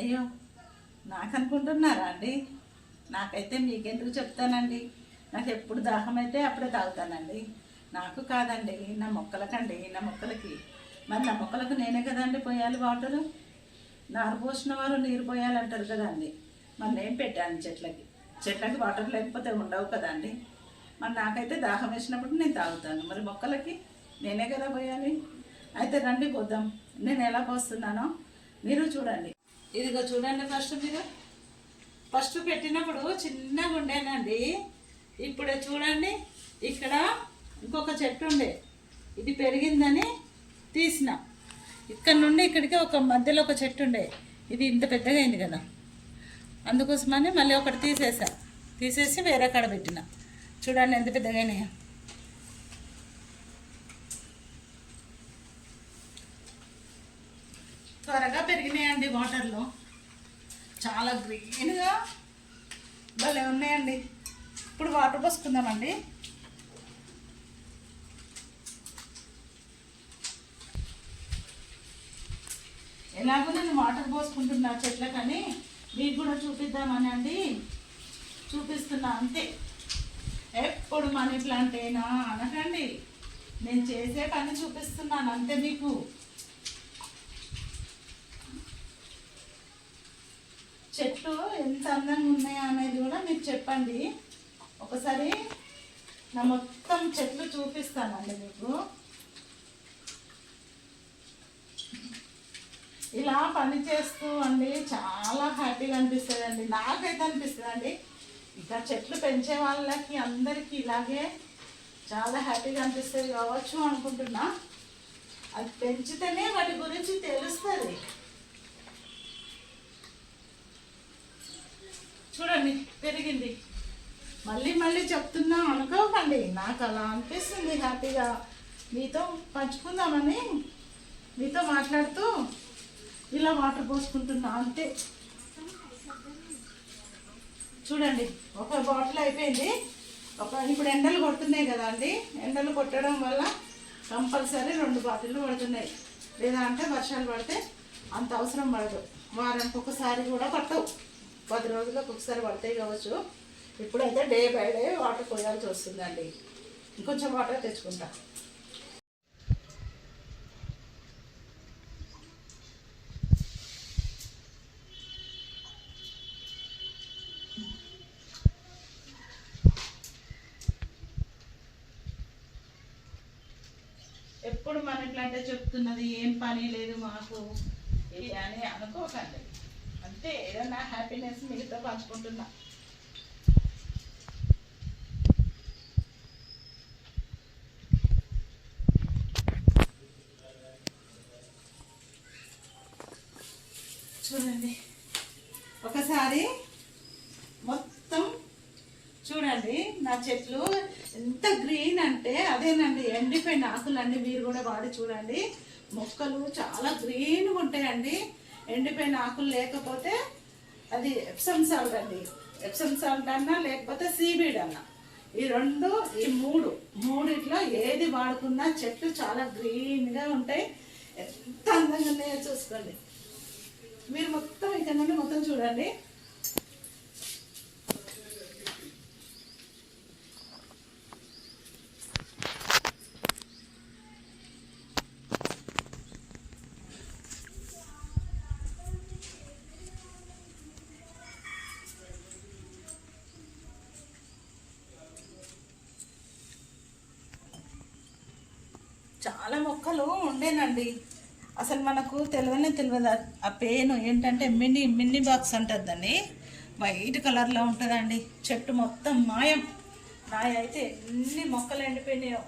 అయ్యో నాకు అనుకుంటున్నారా అండి? నాకైతే మీకెందుకు చెప్తానండి? నాకు ఎప్పుడు దాహం అయితే అప్పుడే తాగుతానండి. నాకు కాదండి నా మొక్కలకండి నా మొక్కలకి. మరి నా మొక్కలకు నేనే కదండి పోయాలి వాటరు? నారు పోసిన వారు నీరు పోయాలంటారు కదండి. మరి నేను పెట్టాను చెట్లకి. చెట్లకి వాటర్ లేకపోతే ఉండవు కదండి. మరి నాకైతే దాహం వేసినప్పుడు నేను తాగుతాను. మరి మొక్కలకి నేనే కదా పోయాలి? అయితే రండి పోద్దాం నేను ఎలా పోస్తున్నానో మీరు చూడండి. ఇదిగో చూడండి ఫస్ట్ మీరు. ఫస్ట్ పెట్టినప్పుడు చిన్నగా ఉండేనండి. ఇప్పుడు చూడండి ఇక్కడ ఇంకొక చెట్టు ఉండే. ఇది పెరిగిందని తీసిన. ఇక్కడ నుండి ఇక్కడికి ఒక మధ్యలో ఒక చెట్టు ఉండే. ఇది ఇంత పెద్దగా అయింది కదా. అందుకోసమని మళ్ళీ ఒకటి తీసేసా. తీసేసి వేరే కాడ పెట్టిన. చూడండి ఎంత పెద్దగా అయినాయో. చాలా గ్రీన్గా భలే ఉన్నాయండి. ఇప్పుడు వాటర్ పోసుకుందామండి. ఎలాగో నేను వాటర్ పోసుకుంటున్నా చెట్లకని మీకు కూడా చూపిద్దామని అండి చూపిస్తున్నా అంతే. ఎప్పుడు మనీ ప్లాంట్ అయినా అనకండి. నేను చేసే పని చూపిస్తున్నాను అంతే మీకు. చెట్లు ఎంత అందంగా ఉన్నాయా అనేది కూడా మీరు చెప్పండి. ఒకసారి నా మొత్తం చెట్లు చూపిస్తానండి మీకు. ఇలా పని చేస్తూ అండి చాలా హ్యాపీగా అనిపిస్తుంది అండి నాకైతే అనిపిస్తుంది అండి ఇంకా చెట్లు పెంచే వాళ్ళకి అందరికీ ఇలాగే చాలా హ్యాపీగా అనిపిస్తుంది కావచ్చు అనుకుంటున్నా. అది పెంచితేనే వాటి గురించి తెలుస్తుంది. చూడండి పెరిగింది. మళ్ళీ మళ్ళీ చెప్తున్నా అనుకోకండి. నాకు అలా అనిపిస్తుంది హ్యాపీగా. మీతో పంచుకుందామని మీతో మాట్లాడుతూ ఇలా వాటర్ పోసుకుంటున్నా అంతే. చూడండి ఒక బాటిల్ అయిపోయింది. ఒక ఇప్పుడు ఎండలు కొడుతున్నాయి కదా అండి. ఎండలు కొట్టడం వల్ల కంపల్సరీ రెండు బాటిళ్ళు పడుతున్నాయి. లేదా అంటే వర్షాలు పడితే అంత అవసరం పడదు. వారానికి ఒకసారి కూడా పట్టవు పది రోజులకు ఒకసారి పడతాయి కావచ్చు. ఇప్పుడైతే డే బై డే వాటర్ పోయాల్సి వస్తుందండి. ఇంకొంచెం వాటర్ తెచ్చుకుంటా. ఎప్పుడు మన ఇట్లాంటే చెప్తున్నది ఏం పని లేదు మాకు అని అనుకోకండి. ఏదో నా హ్యాపీనెస్ మీతో పంచుకుంటున్నా. చూడండి. ఒకసారి మొత్తం చూడండి నా చెట్లు ఎంత గ్రీన్ అంటే అదేనండి ఎండిపోయిన ఆకులండి మీరు కూడా వాడి చూడండి. మొక్కలు చాలా గ్రీన్గా ఉంటాయండి. ఎండిపోయిన ఆకులు లేకపోతే అది ఎప్సమ్ సాల్ట్ అండి. ఎప్సమ్ సాల్ట్ అన్నా లేకపోతే సీబీడ్ అన్నా. ఈ రెండు ఈ మూడు మూడిట్లో ఏది వాడుకున్నా చెట్లు చాలా గ్రీన్గా ఉంటాయి. ఎంత అందంగా ఉన్నాయో చూసుకోండి. మీరు మొత్తం ఇక్కడ నుండి మొత్తం చూడండి. చాలా మొక్కలు ఉండేనండి. అసలు మనకు తెలియనే తెలియదు ఆ- పేను ఏంటంటే మినీ మినీ బాక్స్ అంటుంది దాన్ని. వైట్ కలర్లో ఉంటుందండి. చెట్టు మొత్తం మాయం. నాయ అయితే ఎన్ని మొక్కలు ఎండిపోయినాయో.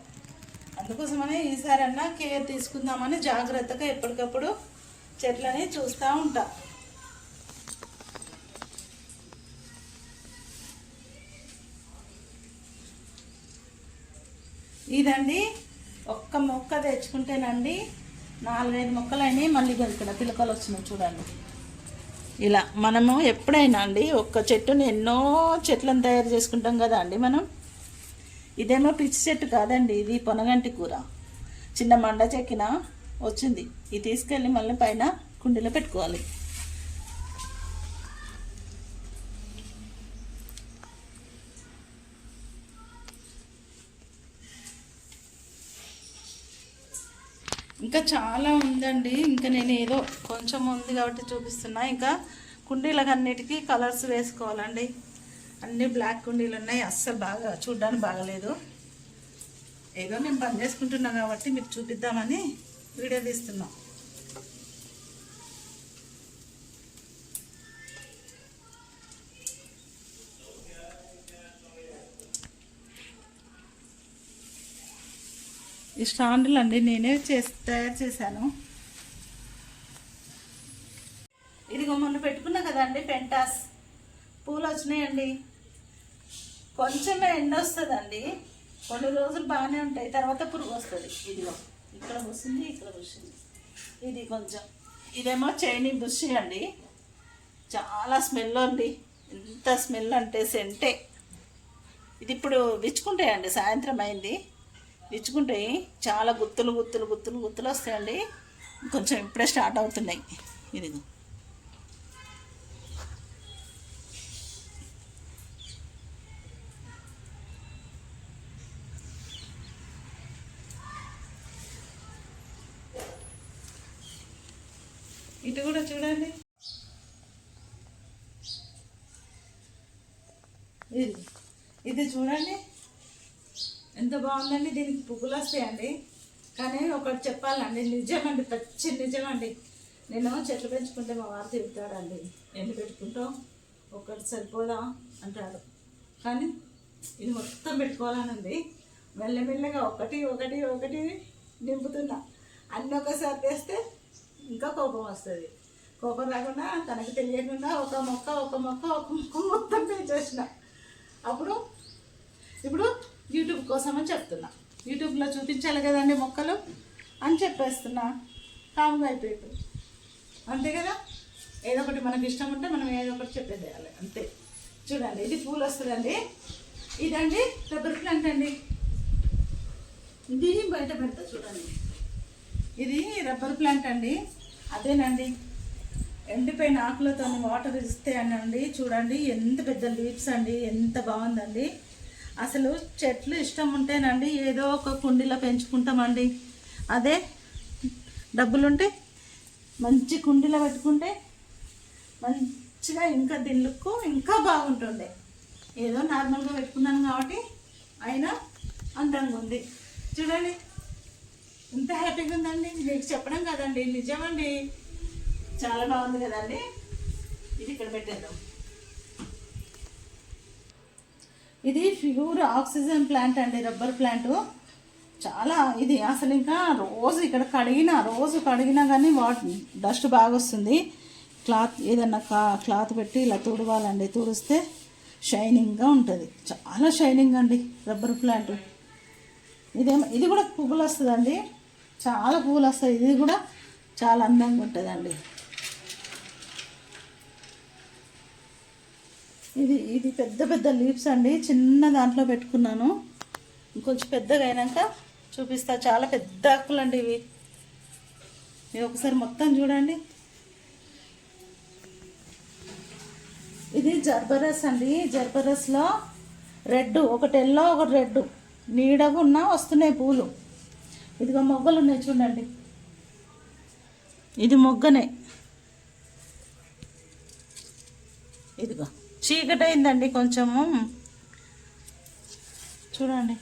అందుకోసమని ఈసారన్నా కేర్ తీసుకుందామని జాగ్రత్తగా ఎప్పటికప్పుడు చెట్లని చూస్తూ ఉంటా. ఇదండి ఒక్క మొక్క తెచ్చుకుంటేనండి నాలుగైదు మొక్కలైనాయి మళ్ళీ ఇక్కడ పిలకలు వచ్చినాయి చూడండి. ఇలా మనము ఎప్పుడైనా అండి ఒక్క చెట్టుని ఎన్నో చెట్లను తయారు చేసుకుంటాం కదా అండి మనం? ఇదేమో పిచ్చి చెట్టు కాదండి ఇది పొనగంటి కూర. చిన్న మండ చెక్కిన వచ్చింది. ఇది తీసుకెళ్ళి మళ్ళీ పైన కుండీలో పెట్టుకోవాలి. ఇంకా చాలా ఉందండి. ఇంకా నేను ఏదో కొంచెం ఉంది కాబట్టి చూపిస్తున్నా. ఇంకా కుండీలకు అన్నిటికీ కలర్స్ వేసుకోవాలండి. అన్ని బ్లాక్ కుండీలు ఉన్నాయి. అస్సలు బాగా చూడడానికి బాగలేదు. ఏదో నేను పని చేసుకుంటున్నా కాబట్టి మీకు చూపిద్దామని వీడియో తీస్తున్నాం. ఈ స్టాండ్లు అండి నేనే చేసి తయారు చేశాను. ఇదిగో మొన్న పెట్టుకున్నా కదండి పెంటాస్. పూలు వచ్చినాయండి. కొంచెమే ఎండ వస్తుందండి. కొన్ని రోజులు బాగానే ఉంటాయి. తర్వాత పురుగు వస్తుంది. ఇదిగో ఇక్కడ పూసింది ఇక్కడ పూసింది ఇది కొంచెం. ఇదేమో చైనీ బుషి అండి. చాలా స్మెల్ ఉంది ఎంత స్మెల్ అంటే సెంటే. ఇది ఇప్పుడు విచ్చుకుంటాయండి సాయంత్రం అయింది. ఇచ్చుకుంటాయి చాలా గుత్తులు గుత్తులు గుత్తులు గుత్తులు వస్తాయండి. కొంచెం ఇప్పుడే స్టార్ట్ అవుతున్నాయి. ఇదిగో. ఇటు కూడా చూడండి. ఇది ఇది చూడండి. ఎంత బాగుందండి దీనికి పువ్వులు వస్తాయండి. కానీ ఒకటి చెప్పాలండి నిజమండి పచ్చి నిజమండి. నేను చెట్లు పెంచుకుంటే మా వారు తిరుగుతాడండి ఎన్ని పెట్టుకుంటాం? ఒకటి సరిపోదా? అంటాడు కానీ ఇది మొత్తం పెట్టుకోవాలని ఉంది. మెల్లమెల్లగా ఒకటి ఒకటి ఒకటి నింపుతున్నా. అన్నీ ఒకసారి తెస్తే ఇంకా కోపం వస్తుంది. కోపం రాకుండా తనకి తెలియకుండా ఒక మొక్క ఒక మొక్క ఒక మొక్క మొత్తం పెంచేసిన. అప్పుడు ఇప్పుడు యూట్యూబ్ కోసం అని చెప్తున్నా. యూట్యూబ్లో చూపించాలి కదండి మొక్కలు అని చెప్పేస్తున్నా. కాముగా అయిపోయాడు అంతే కదా? ఏదో ఒకటి మనకి ఇష్టం ఉంటే మనం ఏదో ఒకటి చెప్పేదేయాలి అంతే. చూడండి ఇది పూలు వస్తుందండి. ఇదండి రబ్బర్ ప్లాంట్ అండి. దీన్ని బయట పెడతా చూడండి. ఇది రబ్బర్ ప్లాంట్ అండి. అదేనండి. ఎండిపోయిన ఆకులతో వాటర్ ఇస్తే అనండి చూడండి ఎంత పెద్ద లీవ్స్ అండి ఎంత బాగుందండి. అసలు చెట్లు ఇష్టం ఉంటేనండి ఏదో ఒక కుండీలో పెంచుకుంటామండి. అదే డబ్బులుంటే మంచి కుండీలో పెట్టుకుంటే మంచిగా ఇంకా దిల్లుకు ఇంకా బాగుంటుండే. ఏదో నార్మల్గా పెట్టుకున్నాను కాబట్టి అయినా అందంగా ఉంది. చూడండి ఎంత హ్యాపీగా ఉందండి. మీకు చెప్పడం కదండి నిజమండి. చాలా బాగుంది కదండి. ఇది ఇక్కడ పెట్టేద్దాం. ఇది ప్యూర్ ఆక్సిజన్ ప్లాంట్ అండి రబ్బర్ ప్లాంట్. చాలా ఇది అసలు ఇంకా రోజు ఇక్కడ కడిగినా రోజు కడిగినా కానీ వాట్ డస్ట్ బాగా వస్తుంది క్లాత్ ఏదన్నా కా క్లాత్ పెట్టి ఇలా తుడవాలండి తుడిస్తే షైనింగ్గా ఉంటుంది. చాలా షైనింగ్ అండి రబ్బర్ ప్లాంట్. ఇదేమో ఇది కూడా పువ్వులు వస్తుందండి చాలా పువ్వులు వస్తాయి ఇది కూడా చాలా అందంగా ఉంటుందండి. ఇది ఇది పెద్ద పెద్ద లీవ్స్ అండి. చిన్న దాంట్లో పెట్టుకున్నాను. కొంచెం పెద్దగా అయినాక చూపిస్తా. చాలా పెద్ద ఆకులు అండి ఇవి. ఇది ఒకసారి మొత్తం చూడండి. ఇది జర్బరస్ అండి. జర్బరస్లో రెడ్ ఒకటి ఎల్లో ఒకటి రెడ్ నీడగా ఉన్నా వస్తున్నాయి పూలు. ఇదిగో మొగ్గలు ఉన్నాయి చూడండి. ఇది మొగ్గనే. ఇదిగో. చీకటైందండి కొంచెము. చూడండి.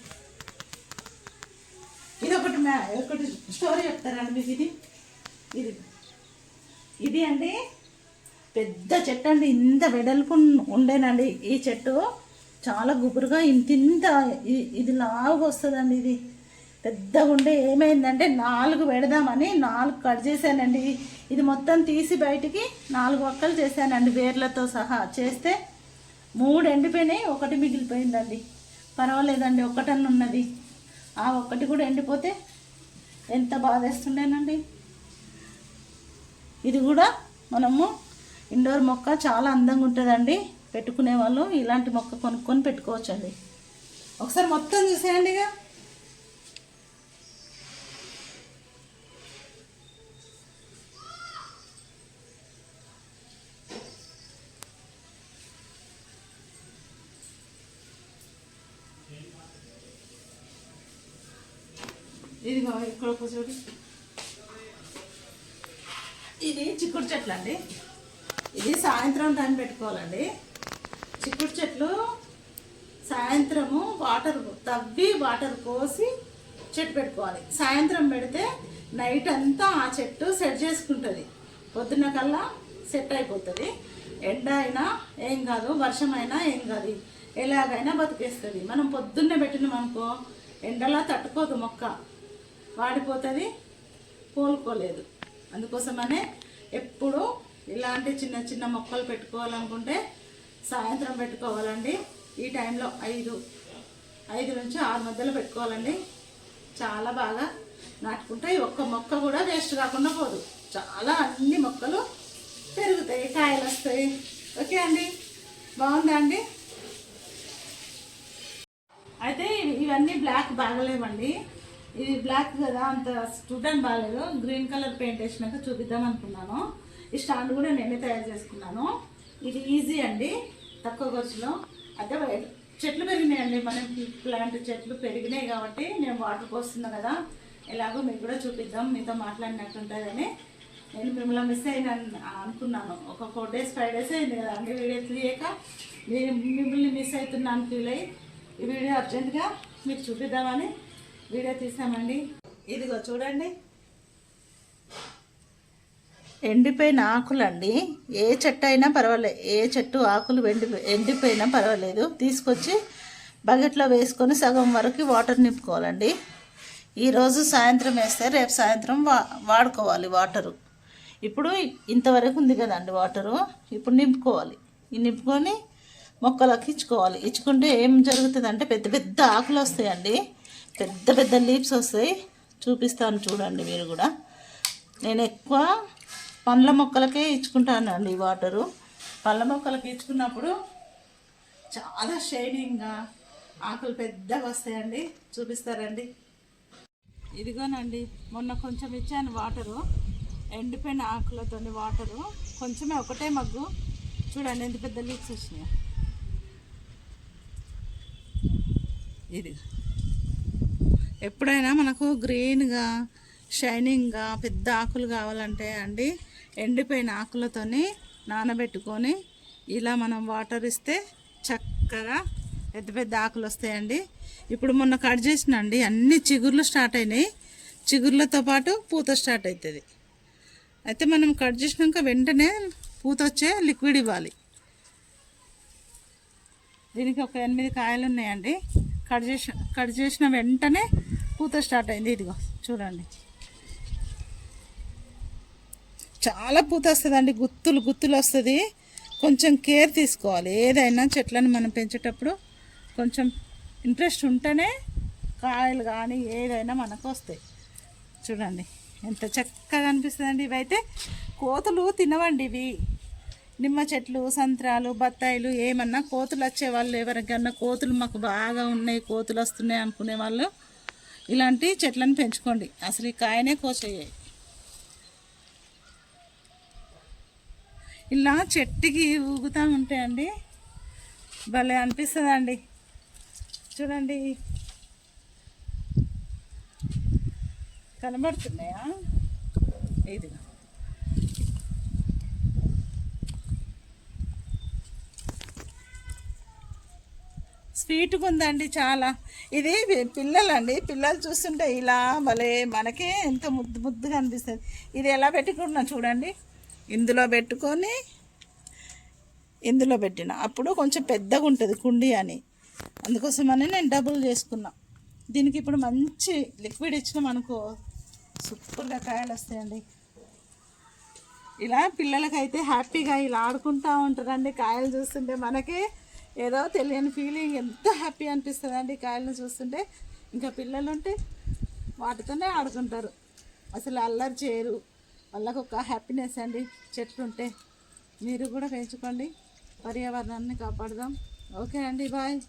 ఇది ఒకటి ఒకటి స్టోరీ చెప్తారండి మీకు ఇది. ఇది. ఇది అండి పెద్ద చెట్టు అండి ఇంత వెడల్పు ఉండేనండి ఈ చెట్టు. చాలా గుబురుగా ఇంత ఇంత ఇది లావుగా వస్తుందండి ఇది. పెద్దగా ఉండే ఏమైందంటే నాలుగు పెడదామని నాలుగు కట్ చేశానండి. ఇది మొత్తం తీసి బయటికి నాలుగు ఒక్కలు చేశానండి వేర్లతో సహా. చేస్తే మూడు ఎండిపోయినాయి ఒకటి మిగిలిపోయిందండి. పర్వాలేదండి ఒకటన్నా ఉన్నది. ఆ ఒక్కటి కూడా ఎండిపోతే ఎంత బాధేస్తుండేనండి ఇది కూడా మనము ఇండోర్ మొక్క చాలా అందంగా ఉంటుందండి. పెట్టుకునే వాళ్ళు ఇలాంటి మొక్క కొనుక్కొని పెట్టుకోవచ్చండి. ఒకసారి మొత్తం చూసేయండి ఇక ఇది ఇక్కడ చూడు ఇది చిక్కుడు చెట్లు అండి. ఇది సాయంత్రం టైం పెట్టుకోవాలండి. చిక్కుడు చెట్లు సాయంత్రము వాటర్ తవ్వి వాటర్ పోసి చెట్టు పెట్టుకోవాలి. సాయంత్రం పెడితే నైట్ అంతా ఆ చెట్టు సెట్ చేసుకుంటుంది. పొద్దున్న కల్లా సెట్ అయిపోతుంది. ఎండ అయినా ఏం కాదు వర్షం అయినా ఏం కాదు. ఎలాగైనా బతికేస్తుంది. మనం పొద్దున్నే పెట్టినాం అనుకో ఎండలా తట్టుకోదు మొక్క. వాడిపోతుంది కోలుకోలేదు అందుకోసమనే ఎప్పుడు ఇలాంటి చిన్న చిన్న మొక్కలు పెట్టుకోవాలనుకుంటే సాయంత్రం పెట్టుకోవాలండి. ఈ టైంలో ఐదు ఐదు నుంచి ఆరు మధ్యలో పెట్టుకోవాలండి. చాలా బాగా నాటుకుంటే ఒక్క మొక్క కూడా వేస్ట్ కాకుండా పోదు. చాలా అన్ని మొక్కలు పెరుగుతాయి కాయలు వస్తాయి. ఓకే అండి? బాగుందా అండి? అయితే ఇవన్నీ బ్లాక్ బాగలేవండి. ఇది బ్లాక్ కదా అంత స్టూడెంట్ బాగాలేదు. గ్రీన్ కలర్ పెయింట్ వేసినాక చూపిద్దాం అనుకున్నాను. ఈ స్టాండ్ కూడా నేనే తయారు చేసుకున్నాను. ఇది ఈజీ అండి తక్కువ ఖర్చులో. అయితే చెట్లు పెరిగినాయండి మనకి ప్లాంట్ చెట్లు పెరిగినాయి కాబట్టి నేను వాటర్ పోస్తున్నా కదా. ఎలాగో మీకు కూడా చూపిద్దాం మీతో మాట్లాడినట్టు ఉంటుందని. నేను మిమ్మల్ని మిస్ అయిన అనుకున్నాను. ఒక ఫోర్ డేస్ ఫైవ్ డేస్ అయింది కదా అండి వీడియో తీయక నేను మిమ్మల్ని మిస్ అవుతున్నాను ఫీల్ అయ్యి. ఈ వీడియో అర్జెంటుగా మీకు చూపిద్దామని వీడియో తీసామండి ఇదిగో చూడండి. ఎండిపోయిన ఆకులండి. ఏ చెట్టు అయినా పర్వాలేదు. ఏ చెట్టు ఆకులు ఎండి ఎండిపోయినా పర్వాలేదు. తీసుకొచ్చి బకెట్లో వేసుకొని సగం వరకు వాటర్ నింపుకోవాలండి. ఈరోజు సాయంత్రం వేస్తే రేపు సాయంత్రం వా వాడుకోవాలి వాటరు. ఇప్పుడు ఇంతవరకు ఉంది కదండి వాటరు. ఇప్పుడు నింపుకోవాలి. ఈ నింపుకొని మొక్కలకు ఇచ్చుకోవాలి. ఇచ్చుకుంటే ఏం జరుగుతుంది అంటే పెద్ద పెద్ద ఆకులు వస్తాయండి. పెద్ద పెద్ద లీవ్స్ వస్తాయి. చూపిస్తాను చూడండి మీరు కూడా. నేను ఎక్కువ పండ్ల మొక్కలకే ఇచ్చుకుంటానండి ఈ వాటరు. పండ్ల మొక్కలకి ఇచ్చుకున్నప్పుడు చాలా షైనింగ్గా ఆకులు పెద్దగా వస్తాయండి. చూపిస్తారండి. ఇదిగోనండి మొన్న కొంచెం ఇచ్చాను వాటరు. ఎండిపోయిన ఆకులతో వాటరు. కొంచెమే ఒకటే మగ్గు. చూడండి ఎంత పెద్ద లీక్స్ వచ్చినాయి. ఇది ఎప్పుడైనా మనకు గ్రీన్గా షైనింగ్గా పెద్ద ఆకులు కావాలంటే అండి ఎండిపోయిన ఆకులతోని నానబెట్టుకొని ఇలా మనం వాటర్ ఇస్తే చక్కగా పెద్ద పెద్ద ఆకులు వస్తాయండి. ఇప్పుడు మొన్న కట్ చేసిన అండి అన్ని చిగుర్లు స్టార్ట్ అయినాయి. చిగుర్లతో పాటు పూత స్టార్ట్ అవుతుంది అయితే మనం కట్ చేసినాక వెంటనే పూత వచ్చే లిక్విడ్ ఇవ్వాలి. దీనికి ఒక ఎనిమిది కాయలు ఉన్నాయండి. కట్ చేసిన కట్ చేసిన వెంటనే పూత స్టార్ట్ అయింది. ఇదిగో చూడండి. చాలా పూత వస్తుందండి. గుత్తులు గుత్తులు వస్తుంది. కొంచెం కేర్ తీసుకోవాలి. ఏదైనా చెట్లను మనం పెంచేటప్పుడు కొంచెం ఇంట్రెస్ట్ ఉంటేనే కాయలు కానీ ఏదైనా మనకు వస్తాయి. చూడండి. ఎంత చక్కగా అనిపిస్తుందండి. ఇవైతే కోతులు తినవండి ఇవి. నిమ్మ చెట్లు సంత్రాలు బత్తాయిలు ఏమన్నా కోతులు వచ్చే వాళ్ళు ఎవరికన్నా? కోతులు మాకు బాగా ఉన్నాయి కోతులు వస్తున్నాయి అనుకునే వాళ్ళు ఇలాంటి చెట్లను పెంచుకోండి. అసలు ఈ కాయనే కోసేయాయి ఇలా చెట్టుకి ఊగుతూ ఉంటాయండి భలే అనిపిస్తుందండి. చూడండి. కనబడుతున్నాయా? ఇదిగా. స్వీట్గా ఉందండి చాలా. ఇది పిల్లలండి. పిల్లలు చూస్తుంటే ఇలా భలే మనకే ఎంత ముద్దు ముద్దుగా అనిపిస్తుంది. ఇది ఎలా పెట్టుకున్నా చూడండి. ఇందులో పెట్టుకొని ఇందులో పెట్టిన. అప్పుడు కొంచెం పెద్దగా ఉంటుంది కుండి అని. అందుకోసమని నేను డబుల్ చేసుకున్నా. దీనికి ఇప్పుడు మంచి లిక్విడ్ ఇచ్చినాం అనుకో సూపర్గా కాయలు వస్తాయండి ఇలా పిల్లలకైతే హ్యాపీగా ఇలా ఆడుకుంటూ ఉంటారండి. కాయలు చూస్తుంటే మనకి ఏదో తెలియని ఫీలింగ్ ఎంత హ్యాపీ అనిపిస్తుంది అండి కాయలను చూస్తుంటే. ఇంకా పిల్లలు ఉంటే వాటితోనే ఆడుకుంటారు. అసలు అల్లరి చేయరు. వాళ్ళకు ఒక హ్యాపీనెస్ అండి. చెట్లు ఉంటే మీరు కూడా పెంచుకోండి. పర్యావరణాన్ని కాపాడదాం. ఓకే అండి బాయ్